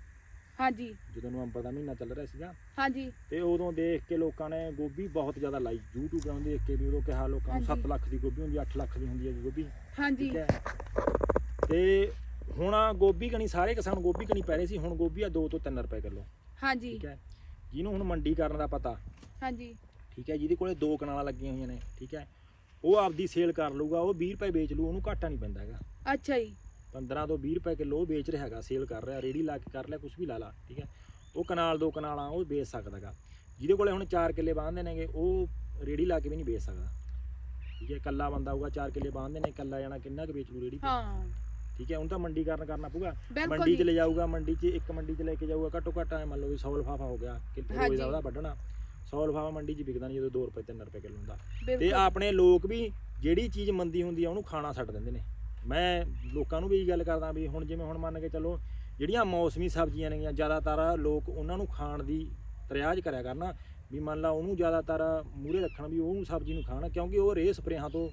ਹਾਂਜੀ। ਜਦੋਂ ਨਵੰਬਰ ਦਾ ਮਹੀਨਾ ਚੱਲ ਰਿਹਾ ਸੀਗਾ। ਹਾਂਜੀ। ਤੇ ਉਦੋਂ ਦੇਖ ਕੇ ਲੋਕਾਂ ਨੇ ਗੋਭੀ ਬਹੁਤ ਜ਼ਿਆਦਾ ਲਾਈ। YouTube ਤੋਂ ਦੇਖ ਕੇ ਵੀ ਉਦੋਂ ਕਿਹਾ ਲੋਕਾਂ ਨੂੰ ਹਾਂਜੀ। 7 ਲੱਖ ਦੀ ਗੋਭੀ ਹੁੰਦੀ 8 ਲੱਖ ਦੀ ਹੁੰਦੀ ਹੈ ਗੋਭੀ। ਹਾਂਜੀ। ਠੀਕ ਹੈ। ਤੇ ਹੁਣ ਗੋਭੀ ਕਣੀ ਸਾਰੇ ਕਿਸਾਨ ਗੋਭੀ ਕਣੀ ਪੈ ਰਹੇ ਸੀ। ਹੁਣ ਗੋਭੀ ਆ 2 ਤੋਂ 3 ਰੁਪਏ ਕਿਲੋ। ਹਾਂਜੀ। ਠੀਕ ਹੈ। ਜਿਹਨੂੰ ਹੁਣ ਮੰਡੀ ਕਰਨ ਦਾ ਪਤਾ। ਹਾਂਜੀ। ਠੀਕ ਹੈ। ਜਿਹਦੇ ਕੋਲੇ ਦੋ ਕਨਾਲਾਂ ਲੱਗੀਆਂ ਹੋਈਆਂ ਨੇ। ਠੀਕ ਹੈ। ਉਹ ਆਪਦੀ ਸੇਲ ਕਰ ਲਊਗਾ। ਉਹ 20 ਰੁਪਏ ਵੇਚ ਲੂ ਉਹਨੂੰ ਘਾਟਾ ਨਹੀਂ ਪੈਂਦਾ ਹੈਗਾ। ਅੱਛਾ ਜੀ। 15 ਤੋਂ 20 ਰੁਪਏ ਕਿਲੋ ਵੇਚ ਰਿਹਾ ਹੈਗਾ ਸੇਲ ਕਰ ਰਿਹਾ ਰੇੜੀ ਲਾ ਕੇ ਕਰ ਲਿਆ ਕੁਝ ਵੀ ਲਾ ਲਾ ਠੀਕ ਹੈ। ਉਹ ਕਨਾਲ ਦੋ ਕਨਾਲਾਂ ਉਹ ਵੇਚ ਸਕਦਾਗਾ ਜਿਹਦੇ ਕੋਲੇ ਹੁਣ 4 ਕਿੱਲੇ ਬਾਂਹਦੇ ਨੇਗੇ ਉਹ ਰੇੜੀ ਲਾ ਕੇ ਵੀ ਨਹੀਂ ਵੇਚ ਸਕਦਾ। ਠੀਕ ਹੈ ਇਕੱਲਾ ਬੰਦਾ ਹੋਊਗਾ 4 ਕਿੱਲੇ ਬਾਂਹਦੇ ਨੇ ਇਕੱਲਾ ਜਾਣਾ ਕਿੰਨਾ ਕੁ ਵੇਚ ਲੂ ਰੇੜੀ ਤੇ ਹਾਂ। ਠੀਕ ਹੈ ਹੁਣ ਤਾਂ ਮੰਡੀ ਕਰਨ ਕਰਨਾ ਪਊਗਾ ਮੰਡੀ 'ਚ ਲੈ ਜਾਊਗਾ ਮੰਡੀ 'ਚ ਇੱਕ ਮੰਡੀ 'ਚ ਲੈ ਕੇ ਜਾਊਗਾ ਘੱਟੋ ਘੱਟ ਐ ਮੰਨ ਲਓ ਵੀ 100 ਲਫਾਫਾ ਹੋ ਗਿਆ ਕਿ ਰੋਜ਼। ਦਾ ਉਹਦਾ ਵੱਢਣਾ। 100 ਲਫਾਫਾ ਮੰਡੀ 'ਚ ਵਿਕਦਾ ਨਹੀਂ ਜਦੋਂ 2 ਰੁਪਏ 3 ਰੁਪਏ ਕਿਲੋ ਹੁੰਦਾ। ਤੇ ਆਪਣੇ ਲੋਕ ਵੀ ਜਿਹੜੀ ਚੀਜ਼ ਮੰਦੀ ਹੁੰਦੀ ਆ ਉਹਨੂੰ ਖਾਣਾ ਛੱਡ ਦਿੰਦੇ ਨੇ। ਮੈਂ ਲੋਕਾਂ ਨੂੰ ਵੀ ਇਹੀ ਗੱਲ ਕਰਦਾ ਵੀ ਹੁਣ ਜਿਵੇਂ ਹੁਣ ਮੰਨ ਕੇ ਚੱਲੋ ਜਿਹੜੀਆਂ ਮੌਸਮੀ ਸਬਜ਼ੀਆਂ ਨੇਗੀਆਂ ਜ਼ਿਆਦਾਤਰ ਲੋਕ ਉਹਨਾਂ ਨੂੰ ਖਾਣ ਦੀ ਤਰਿਆਜ ਕਰਿਆ ਕਰਨਾ ਵੀ ਮੰਨ ਲਾ ਉਹਨੂੰ ਜ਼ਿਆਦਾਤਰ ਮੂਹਰੇ ਰੱਖਣ ਵੀ ਉਹਨੂੰ ਸਬਜ਼ੀ ਨੂੰ ਖਾਣ ਕਿਉਂਕਿ ਉਹ ਰੇਹ ਸਪਰੇਹਾਂ ਤੋਂ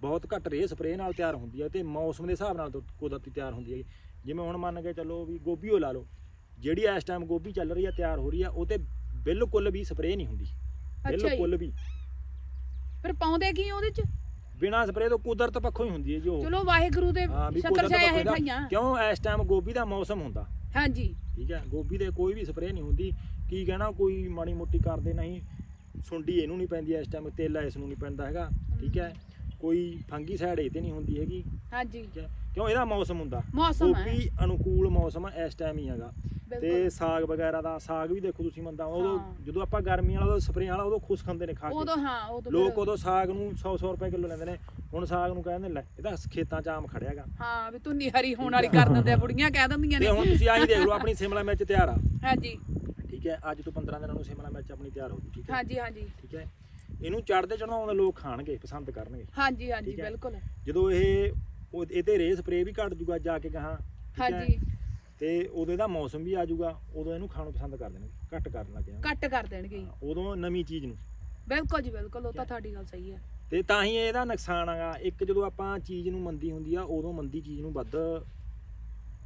ਬਹੁਤ ਘੱਟ ਰੇਹ ਸਪਰੇਅ ਨਾਲ ਤਿਆਰ ਹੁੰਦੀ ਹੈ ਤੇ ਮੌਸਮ ਦੇ ਹਿਸਾਬ ਨਾਲ ਕੁਦਰਤੀ ਤਿਆਰ ਹੁੰਦੀ ਹੈ। ਜਿਵੇਂ ਹੁਣ ਮੰਨ ਕੇ ਚੱਲੋ ਵੀ ਗੋਭੀ ਓ ਲਾ ਲਓ ਜਿਹੜੀ ਇਸ ਟਾਈਮ ਗੋਭੀ ਚੱਲ ਰਹੀ ਹੈ ਤਿਆਰ ਹੋ ਰਹੀ ਹੈ ਉਹ ਤੇ ਬਿਲਕੁਲ ਵੀ ਸਪਰੇਅ ਨਹੀਂ ਹੁੰਦੀ। ਬਿਲਕੁਲ ਵੀ। ਫਿਰ ਪਾਉਂਦੇ ਕੀ ਉਹਦੇ ਚ? ਬਿਨਾਂ ਸਪਰੇਅ ਤੋਂ ਕੁਦਰਤ ਪੱਖੋਂ ਹੀ ਹੁੰਦੀ ਹੈ ਜੀ ਉਹ। ਚਲੋ ਵਾਹਿਗੁਰੂ ਦੇ ਹਾਂ ਵੀ ਸ਼ਕਰ ਕੁਦਰਤ ਛਾਇਆ ਪੱਖੋਂ ਇਹਦਾ- ਹੇਠਾਈਆਂ ਕਿਉਂ ਇਸ ਟਾਈਮ ਗੋਭੀ ਦਾ ਮੌਸਮ ਹੁੰਦਾ? ਹਾਂਜੀ। ਠੀਕ ਹੈ ਗੋਭੀ ਦੇ ਕੋਈ ਵੀ ਸਪਰੇਅ ਨਹੀਂ ਹੁੰਦੀ। ਕੀ ਕਹਿਣਾ ਕੋਈ ਮਾੜੀ ਮੋਟੀ ਕਰਦੇ ਨਹੀਂ। ਸੁੰਡੀ ਇਹਨੂੰ ਨਹੀਂ ਪੈਂਦੀ ਇਸ ਟਾਈਮ ਤੇਲਾ ਇਸ ਨੂੰ ਨਹੀਂ ਪੈਂਦਾ ਹੈਗਾ। ਠੀਕ ਹੈ ਕੋਈ ਫੰਗੀ ਸਾਈਡ ਇਹ ਤੇ ਨਹੀਂ ਹੁੰਦੀ ਹੈਗੀ। ਹਾਂਜੀ। ਠੀਕ ਹੈ ਕਿਉਂ ਇਹਦਾ ਮੌਸਮ ਹੁੰਦਾ? ਮੌਸਮ ਹੈ। ਗੋਭੀ ਅਨੁਕੂਲ ਮੌਸਮ ਹੈ ਇਸ ਟਾਈਮ ਹੀ ਹੈਗਾ। ਤੇ ਸਾਗ ਵਗੈਰਾ ਦਾ ਸਾਗ ਵੀ ਦੇਖੋ ਤੁਸੀਂ ਮੰਦਾ ਉਦੋਂ ਹਾਂ। ਜਦੋਂ ਆਪਾਂ ਗਰਮੀ ਵਾਲਾ ਉਦੋਂ ਸਪਰੇਅ ਵਾਲਾ ਉਦੋਂ ਖੁਸ਼ ਖਾਂਦੇ ਨੇ ਖਾ ਕੇ। ਉਦੋਂ ਹਾਂ ਉਦੋਂ ਲੋਕ ਉਦੋਂ ਸਾਗ ਨੂੰ 100 100 ਰੁਪਏ ਕਿਲੋ ਲੈਂਦੇ ਨੇ। ਹੁਣ ਸਾਗ ਨੂੰ ਕਹਿੰਦੇ ਲੈ ਇਹਦਾ ਖੇਤਾਂ 'ਚ ਆਮ ਖੜਿਆਗਾ ਹਾਂ ਵੀ ਤੂੰ ਹਰੀ ਹੋਣ ਵਾਲੀ ਕਰ ਦਿੰਦੇ ਆ ਬੁੜੀਆਂ ਕਹਿ ਦਿੰਦੀਆਂ ਤੇ ਨੇ ਹੁਣ ਤੁਸੀਂ ਆਹੀ ਦੇਖ ਲਓ ਆਪਣੀ ਸਿਮਲਾ ਮਿਰਚ ਤਿਆਰ ਆ। ਹਾਂਜੀ। ਠੀਕ ਹੈ ਅੱਜ ਤੋਂ 15 ਦਿਨਾਂ ਨੂੰ ਸਿਮਲਾ ਮਿਰਚ ਆਪਣੀ ਤਿਆਰ ਹੋ ਗਈ ਠੀਕ ਹੈ। ਹਾਂਜੀ ਹਾਂਜੀ। ਠੀਕ ਹੈ ਇਹਨੂੰ ਚੜਦੇ ਚੜਾਉਂਦੇ ਲੋਕ ਖਾਣਗੇ ਪਸੰਦ ਕਰਨਗੇ। ਹਾਂਜੀ ਹਾਂਜੀ ਠੀਕ ਹੈ। ਬਿਲਕੁਲ। ਜਦੋਂ ਇਹ ਉਹ ਇਹ ਤੇ ਰੇ ਸਪਰੇ ਵੀ ਘਟ ਜੂਗਾ ਜਾ ਕੇ ਕਹਾਂ ਹਾਂਜੀ। ਤੇ ਉਦੋਂ ਇਹਦਾ ਮੌਸਮ ਵੀ ਆ ਜੂਗਾ ਉਦੋਂ ਇਹਨੂੰ ਖਾਣੋਂ ਪਸੰਦ ਕਰ ਦੇਣਗੇ ਘੱਟ ਕਰਨ ਲੱਗੇ ਕੱਟ ਕਰ ਦੇਣਗੇ ਜੀ। ਉਦੋਂ ਨਵੀਂ ਚੀਜ਼ ਨੂੰ। ਬਿਲਕੁਲ ਜੀ ਬਿਲਕੁਲ ਉਹ ਤਾਂ ਤੁਹਾਡੀ ਗੱਲ ਸਹੀ ਹੈ। ਤੇ ਤਾਂ ਹੀ ਇਹਦਾ ਨੁਕਸਾਨ ਹੈਗਾ। ਇੱਕ ਜਦੋਂ ਆਪਾਂ ਚੀਜ਼ ਨੂੰ ਮੰਦੀ ਹੁੰਦੀ ਆ ਉਦੋਂ ਮੰਦੀ ਚੀਜ਼ ਨੂੰ ਵੱਧ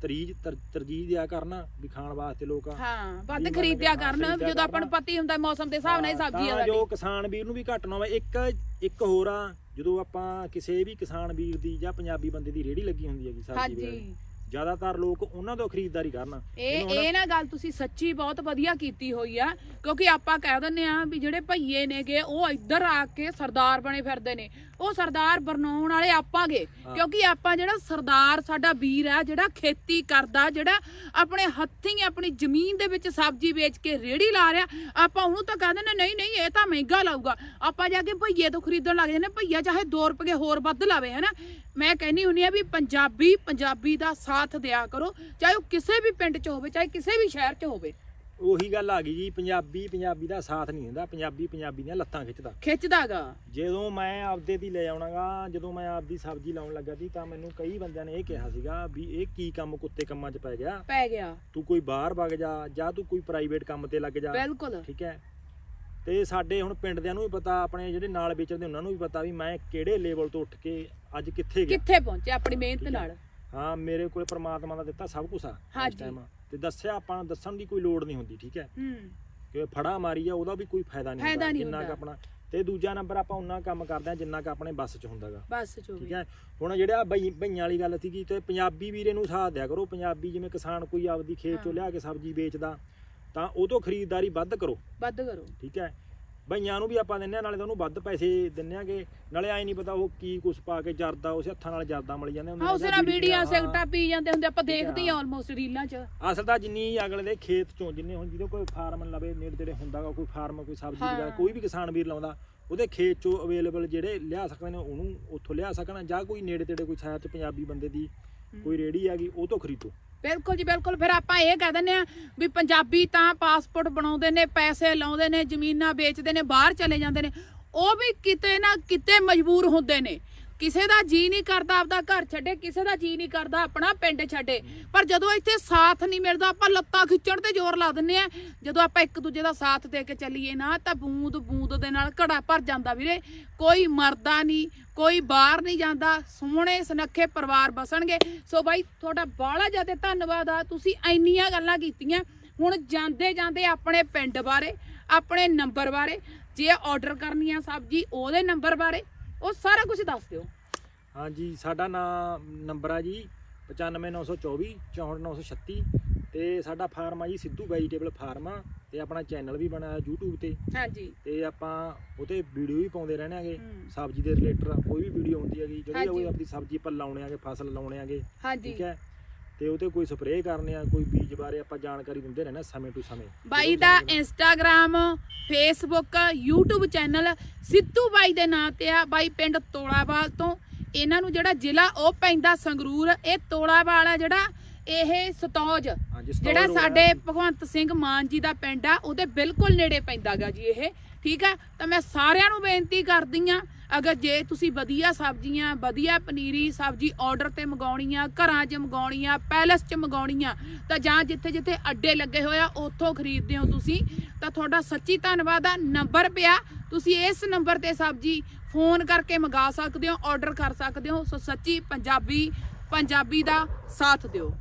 ਤਰੀਜ ਤਰ- ਤਰਜੀਹ ਦਿਆ ਕਰਨਾ ਵੀ ਖਾਣ ਵਾਸਤੇ ਲੋਕ ਹਾਂ ਵੱਧ ਖਰੀਦਿਆ ਕਰਨ ਜਦੋਂ ਆਪਾਂ ਨੂੰ। ਪਤਾ ਹੀ ਹੁੰਦਾ ਮੌਸਮ ਦੇ ਹਿਸਾਬ ਨਾਲ ਹੀ ਹਾਂ, ਸਬਜ਼ੀ ਆ ਤਾਂ ਜੋ ਸਾਡੀ ਕਿਸਾਨ ਵੀਰ ਨੂੰ ਵੀ ਘੱਟ ਨਾ ਹੋਵੇ। ਇੱਕ ਇੱਕ ਹੋਰ ਆ ਜਦੋਂ ਆਪਾਂ ਕਿਸੇ ਵੀ ਕਿਸਾਨ ਵੀਰ ਦੀ ਜਾਂ ਪੰਜਾਬੀ ਬੰਦੇ ਦੀ ਰੇੜੀ ਲੱਗੀ ਹੁੰਦੀ ਹੈਗੀ ਸਬਜ਼ੀ ਹਾਂਜੀ। ਜ਼ਿਆਦਾਤਰ ਲੋਕ ਉਹਨਾਂ ਤੋਂ ਖਰੀਦਦਾਰੀ ਕਰਨ। ਇਹ ਇਹ ਨਾ ਗੱਲ ਤੁਸੀਂ ਸੱਚੀ ਬਹੁਤ ਵਧੀਆ ਕੀਤੀ ਹੋਈ ਆ ਕਿਉਂਕਿ ਆਪਾਂ ਕਹਿ ਦਿੰਨੇ ਆ ਵੀ ਜਿਹੜੇ ਭਈਏ ਨੇਗੇ ਉਹ ਇੱਧਰ ਆ ਕੇ ਸਰਦਾਰ ਬਣੇ ਫਿਰਦੇ ਨੇ। ਉਹ ਸਰਦਾਰ ਬਣਾਉਣ ਵਾਲੇ ਆਪਾਂਗੇ। ਕਿਉਂਕਿ ਆਪਾਂ ਜਿਹੜਾ ਸਰਦਾਰ ਸਾਡਾ ਵੀਰ ਆ ਜਿਹੜਾ ਖੇਤੀ ਕਰਦਾ ਜਿਹੜਾ ਆਪਣੇ ਹੱਥੀਂ ਆਪਣੀ ਜ਼ਮੀਨ ਦੇ ਵਿੱਚ ਸਬਜ਼ੀ ਵੇਚ ਕੇ ਰੇੜੀ ਲਾ ਰਿਹਾ ਆਪਾਂ ਉਹਨੂੰ ਤਾਂ ਕਹਿੰਦੇ ਨੇ ਨਹੀਂ ਨਹੀਂ ਇਹ ਤਾਂ ਮਹਿੰਗਾ ਲਾਊਗਾ। ਆਪਾਂ ਜਾ ਕੇ ਭਈਏ ਤੋਂ ਖਰੀਦਣ ਲੱਗ ਜਾਂਦੇ ਭਈਆ ਚਾਹੇ 2 ਰੁਪਏ ਹੋਰ ਵੱਧ ਲਾਵੇ ਹਨਾ? ਮੈਂ ਕਹਿੰਨੀ ਹੁੰਨੀ ਆ ਵੀ ਪੰਜਾਬੀ ਪੰਜਾਬੀ ਦਾ ਸਾਥ ਦਿਆ ਕਰੋ ਚਾਹੇ ਉਹ ਕਿਸੇ ਵੀ ਪਿੰਡ 'ਚ ਹੋਵੇ ਚਾਹੇ ਕਿਸੇ ਵੀ ਸ਼ਹਿਰ 'ਚ ਹੋਵੇ। ਉਹੀ ਗੱਲ ਆ ਗਈ ਜੀ ਪੰਜਾਬੀ ਪੰਜਾਬੀ ਦਾ ਸਾਥ ਨਹੀਂ ਦਿੰਦਾ ਪੰਜਾਬੀ ਪੰਜਾਬੀ ਦੀਆਂ ਲੱਤਾਂ ਖਿੱਚਦਾ। ਖਿੱਚਦਾਗਾ। ਜਦੋਂ ਮੈਂ ਆਪਦੇ ਦੀ ਲੈ ਆਉਣਾਗਾ ਜਦੋਂ ਮੈਂ ਆਪਦੀ ਸਬਜ਼ੀ ਲਾਉਣ ਲੱਗਾ ਸੀ ਤਾਂ ਮੈਨੂੰ ਕਈ ਬੰਦਿਆਂ ਨੇ ਇਹ ਕਿਹਾ ਸੀਗਾ ਵੀ ਇਹ ਕੀ ਕੰਮ ਕੁੱਤੇ ਕੰਮਾਂ 'ਚ ਪੈ ਗਿਆ? ਪੈ ਗਿਆ। ਤੂੰ ਕੋਈ ਬਾਹਰ ਵਗ ਜਾ ਜਾਂ ਤੂੰ ਕੋਈ ਪ੍ਰਾਈਵੇਟ ਕੰਮ ਤੇ ਲੱਗ ਜਾ। ਬਿਲਕੁਲ। ਠੀਕ ਹੈ? ਤੇ ਸਾਡੇ ਹੁਣ ਪਿੰਡ ਦਿਆਂ ਨੂੰ ਵੀ ਪਤਾ ਆਪਣੇ ਜਿਹੜੇ ਨਾਲ ਵੇਚਦੇ ਉਹਨਾਂ ਨੂੰ ਵੀ ਪਤਾ ਵੀ ਮੈਂ ਕਿਹੜੇ ਲੈਵਲ ਤੋਂ ਉੱਠ ਕੇ ਅੱਜ ਕਿੱਥੇ ਗਿਆ। ਕਿੱਥੇ ਪਹੁੰਚੇ ਆਪਣੀ ਮਿਹਨਤ। ਨਾਲ? ਹਾਂ ਮੇਰੇ ਕੋਲ ਪ੍ਰਮਾਤਮਾ ਦਾ ਦਿੱਤਾ ਸਭ ਕੁਝ ਆ ਇਸ। ਟਾਈਮ ਤੇ ਦੱਸਿਆ ਆਪਾਂ ਨੂੰ ਦੱਸਣ ਦੀ ਕੋਈ ਲੋੜ ਨਹੀਂ ਹੁੰਦੀ ਠੀਕ ਹੈ? ਹੂੰ। ਕਿ ਫੜਾ ਮਾਰੀ ਆ ਉਹਦਾ ਵੀ ਕੋਈ ਫਾਇਦਾ ਨਹੀਂ ਨਹੀਂ ਜਿੰਨਾ ਕੁ ਹੁੰਦਾ। ਆਪਣਾ। ਤੇ ਦੂਜਾ ਨੰਬਰ ਆਪਾਂ ਉਹਨਾਂ ਕੰਮ ਕਰਦੇ ਆ ਜਿੰਨਾ ਕੁ ਆਪਣੇ ਬੱਸ 'ਚ ਹੁੰਦਾਗਾ। ਬਸ ਜੋ ਠੀਕ ਹੈ? ਹੁਣ ਜਿਹੜਾ ਬਈ ਬਈਆਂ ਵਾਲੀ ਗੱਲ ਸੀਗੀ ਤੇ ਪੰਜਾਬੀ ਵੀਰੇ ਨੂੰ ਸਾਥ ਦਿਆ ਕਰੋ। ਪੰਜਾਬੀ ਜਿਵੇਂ ਕਿਸਾਨ ਕੋਈ ਆਪਦੀ ਖੇਤ ਚੋਂ ਹਾਂ। ਲਿਆ ਕੇ ਸਬਜ਼ੀ ਵੇਚਦਾ ਤਾਂ ਉਹ ਤੋਂ ਖਰੀਦਦਾਰੀ ਵੱਧ ਕਰੋ। ਵੱਧ ਕਰੋ। ਠੀਕ ਹੈ? ਬਈਆਂ ਨੂੰ ਵੀ ਆਪਾਂ ਦਿੰਨੇ ਆ ਨਾਲੇ ਤਾਂ ਉਹਨੂੰ ਵੱਧ ਪੈਸੇ ਦਿੰਨੇ ਆਗੇ ਨਾਲੇ ਆਈ ਨਹੀਂ ਪਤਾ ਉਹ ਕੀ ਕੁਛ ਪਾ ਕੇ ਜਰਦਾ ਉਸ ਹੱਥਾਂ ਨਾਲ ਜਰਦਾ ਮਲ ਜਾਂਦੇ ਹੁੰਦੇ ਹਾਂ ਉਸੇ ਨਾਲ ਬੀੜੀ ਵੀਡੀਓ ਹਾਂ। ਸਿਗਟਾ ਪੀ ਜਾਂਦੇ ਹੁੰਦੇ ਆਪਾਂ ਦੇਖਦੇ ਹਾਂ। ਆਲਮੋਸਟ ਰੀਲਾਂ 'ਚ। ਅਸਲ ਤਾਂ ਜਿੰਨੀ ਅਗਲੇ ਦੇ ਖੇਤ ਚੋਂ ਜਿੰਨੇ ਹੁਣ ਜਿਹਦੇ ਕੋਈ ਫਾਰਮ ਲਵੇ ਨੇੜੇ ਤੇੜੇ ਹੁੰਦਾਗਾ ਕੋਈ ਫਾਰਮ ਕੋਈ ਸਬਜ਼ੀ। ਵਗੈਰਾ ਕੋਈ ਵੀ ਕਿਸਾਨ ਵੀਰ ਲਾਉਂਦਾ ਉਹਦੇ ਖੇਤ ਚੋਂ ਅਵੇਲੇਬਲ ਜਿਹੜੇ ਲਿਆ ਸਕਦੇ ਨੇ ਉਹਨੂੰ ਉੱਥੋਂ ਲਿਆ ਸਕਣ ਜਾਂ ਕੋਈ ਨੇੜੇ ਤੇੜੇ ਕੋਈ ਸ਼ਹਿਰ ਚ ਪੰਜਾਬੀ ਬੰਦੇ ਦੀ ਕੋਈ ਰੇੜੀ ਹੈਗੀ ਉਹ ਤੋਂ ਖਰੀਦੋ। ਬਿਲਕੁਲ ਜੀ, ਬਿਲਕੁਲ। ਫਿਰ ਆਪਾਂ ਇਹ ਕਹਿ ਦਿੰਦੇ ਆ ਵੀ ਪੰਜਾਬੀ ਤਾਂ ਪਾਸਪੋਰਟ ਬਣਾਉਂਦੇ ਨੇ, ਪੈਸੇ ਲਾਉਂਦੇ ਨੇ, ਜ਼ਮੀਨਾਂ ਵੇਚਦੇ ਨੇ, ਬਾਹਰ ਚਲੇ ਜਾਂਦੇ ਨੇ। ਉਹ ਵੀ ਕਿਤੇ ਨਾ ਕਿਤੇ ਮਜਬੂਰ ਹੁੰਦੇ ਨੇ। ਕਿਸੇ ਦਾ ਜੀ ਨਹੀਂ ਕਰਦਾ, ਆਪਦਾ ਘਰ ਛੱਡੇ, ਕਿਸੇ ਦਾ ਜੀ ਨਹੀਂ ਕਰਦਾ, ਆਪਣਾ ਪਿੰਡ ਛੱਡੇ। ਪਰ ਜਦੋਂ ਇੱਥੇ ਸਾਥ ਨਹੀਂ ਮਿਲਦਾ, ਆਪਾਂ ਲੱਤਾਂ ਖਿੱਚਣ ਤੇ ਜ਼ੋਰ ਲਾ ਦਿੰਨੇ ਆ। ਜਦੋਂ ਆਪਾਂ ਇੱਕ ਦੂਜੇ ਦਾ ਸਾਥ ਦੇ ਕੇ ਚੱਲੀਏ ਨਾ, ਤਾਂ ਬੂੰਦ ਬੂੰਦ ਦੇ ਨਾਲ ਘੜਾ ਭਰ ਜਾਂਦਾ ਵੀਰੇ। ਕੋਈ ਮਰਦਾ ਨਹੀਂ, ਕੋਈ ਬਾਹਰ ਨਹੀਂ ਜਾਂਦਾ, ਸੋਹਣੇ ਸੁਨੱਖੇ ਪਰਿਵਾਰ ਬਸਣਗੇ। ਸੋ ਬਾਈ, ਤੁਹਾਡਾ ਬਾਹਲਾ ਜ਼ਿਆਦਾ ਧੰਨਵਾਦ ਆ। ਤੁਸੀਂ ਇੰਨੀਆਂ ਗੱਲਾਂ ਕੀਤੀਆਂ। ਹੁਣ ਜਾਂਦੇ ਜਾਂਦੇ ਆਪਣੇ ਪਿੰਡ ਬਾਰੇ, ਆਪਣੇ ਨੰਬਰ ਬਾਰੇ, ਜੇ ਆਰਡਰ ਕਰਨੀ ਆ ਸਬਜੀ, ਉਹਦੇ ਨੰਬਰ ਬਾਰੇ ਉਹ ਸਾਰਾ ਕੁਝ ਦੱਸ ਦਿਓ। ਹਾਂਜੀ ਸਾਡਾ ਨਾਮ ਨੰਬਰ ਆ ਜੀ 95924 64936 ਤੇ ਸਾਡਾ ਫਾਰਮ ਆ ਜੀ ਸਿੱਧੂ ਵੈਜੀਟੇਬਲ ਫਾਰਮ ਆ ਤੇ ਆਪਣਾ ਚੈਨਲ ਵੀ ਬਣਾਇਆ YouTube ਤੇ। ਹਾਂਜੀ। ਤੇ ਆਪਾਂ ਉਹਤੇ ਵੀਡੀਓ ਵੀ ਪਾਉਂਦੇ ਰਹਿੰਦੇ ਆਗੇ। ਸਬਜ਼ੀ ਦੇ ਰਿਲੇਟਡ ਕੋਈ ਵੀ ਵੀਡੀਓ ਹੁੰਦੀ ਹੈਗੀ ਜਿਹੜੀ। ਉਹ ਆਪਣੀ ਸਬਜ਼ੀ ਆਪਾਂ ਲਾਉਣੇ ਆਗੇ ਫਸਲ ਲਾਉਣੇ ਆਗੇ ਠੀਕ ਹੈ? ਤੇ ਉਹਤੇ ਕੋਈ ਸਪਰੇਅ ਕਰਨੇ ਆ ਕੋਈ ਬੀਜ ਬਾਰੇ ਆਪਾਂ ਜਾਣਕਾਰੀ ਦਿੰਦੇ ਰਹਿੰਦੇ ਸਮੇਂ ਟੂ ਸਮੇਂ। ਬਾਈ ਦਾ Instagram Facebook YouTube channel Sidhu ਬਾਈ ਦੇ ਨਾਂ ਤੇ ਆ। ਬਾਈ ਪਿੰਡ ਤੋਲਾਵਾਲ ਤੋਂ। ਇਹਨਾਂ ਨੂੰ ਜਿਹੜਾ ਜ਼ਿਲ੍ਹਾ ਉਹ ਪੈਂਦਾ ਸੰਗਰੂਰ ਇਹ ਤੋਲਾਵਾਲ ਆ ਜਿਹੜਾ ਇਹ ਸਤੌਜ ਜਿਹੜਾ। ਸਾਡੇ ਭਗਵੰਤ ਸਿੰਘ ਮਾਨ ਜੀ ਦਾ ਪਿੰਡ ਆ ਉਹਦੇ ਬਿਲਕੁਲ ਨੇੜੇ ਪੈਂਦਾਗਾ ਜੀ ਇਹ ਠੀਕ ਆ? ਤਾਂ ਮੈਂ ਸਾਰਿਆਂ ਨੂੰ ਬੇਨਤੀ ਕਰਦੀ ਆ ਅਗਰ ਜੇ ਤੁਸੀਂ ਵਧੀਆ ਸਬਜ਼ੀਆਂ ਵਧੀਆ ਪਨੀਰੀ ਸਬਜ਼ੀ ਆਰਡਰ ਤੇ ਮੰਗਾਉਣੀ ਆ ਘਰਾਂ 'ਚ ਮੰਗਾਉਣੀ ਆ ਪੈਲਸ 'ਚ ਮੰਗਾਉਣੀ ਆ ਤਾਂ ਜਾਂ ਜਿੱਥੇ ਜਿੱਥੇ ਅੱਡੇ ਲੱਗੇ ਹੋਏ ਆ ਉੱਥੋਂ ਖਰੀਦਦੇ ਹੋ ਤੁਸੀਂ। ਤਾਂ ਤੁਹਾਡਾ ਸੱਚੀ ਧੰਨਵਾਦ ਆ ਨੰਬਰ ਪਿਆ ਤੁਸੀਂ ਇਸ ਨੰਬਰ ਤੇ ਸਬਜ਼ੀ ਫੋਨ ਕਰਕੇ ਮੰਗਾ ਸਕਦੇ ਹੋ ਆਰਡਰ ਕਰ ਸਕਦੇ ਹੋ ਸੋ ਸੱਚੀ ਪੰਜਾਬੀ ਪੰਜਾਬੀ ਦਾ ਸਾਥ ਦਿਓ।